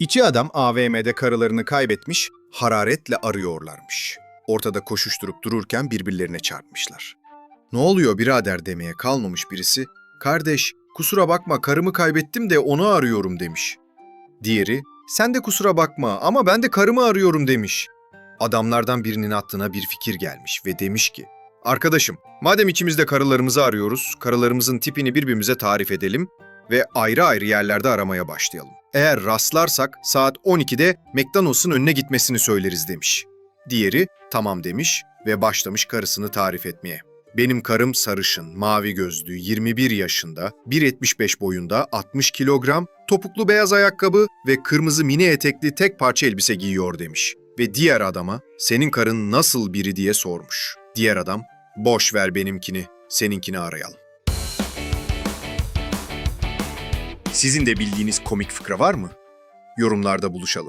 İki adam AVM'de karılarını kaybetmiş, hararetle arıyorlarmış. Ortada koşuşturup dururken birbirlerine çarpmışlar. Ne oluyor birader demeye kalmamış birisi, kardeş kusura bakma karımı kaybettim de onu arıyorum demiş. Diğeri, sen de kusura bakma ama ben de karımı arıyorum demiş. Adamlardan birinin aklına bir fikir gelmiş ve demiş ki, Arkadaşım, madem ikimiz de karılarımızı arıyoruz, karılarımızın tipini birbirimize tarif edelim ve ayrı ayrı yerlerde aramaya başlayalım. Eğer rastlarsak saat 12'de McDonald's'ın önüne gitmesini söyleriz demiş. Diğeri tamam demiş ve başlamış karısını tarif etmeye. Benim karım sarışın, mavi gözlü, 21 yaşında, 1.75 boyunda, 60 kilogram, topuklu beyaz ayakkabı ve kırmızı mini etekli tek parça elbise giyiyor demiş. Ve diğer adama senin karın nasıl biri diye sormuş. Diğer adam boş ver benimkini, seninkini arayalım. Sizin de bildiğiniz komik fıkra var mı? Yorumlarda buluşalım.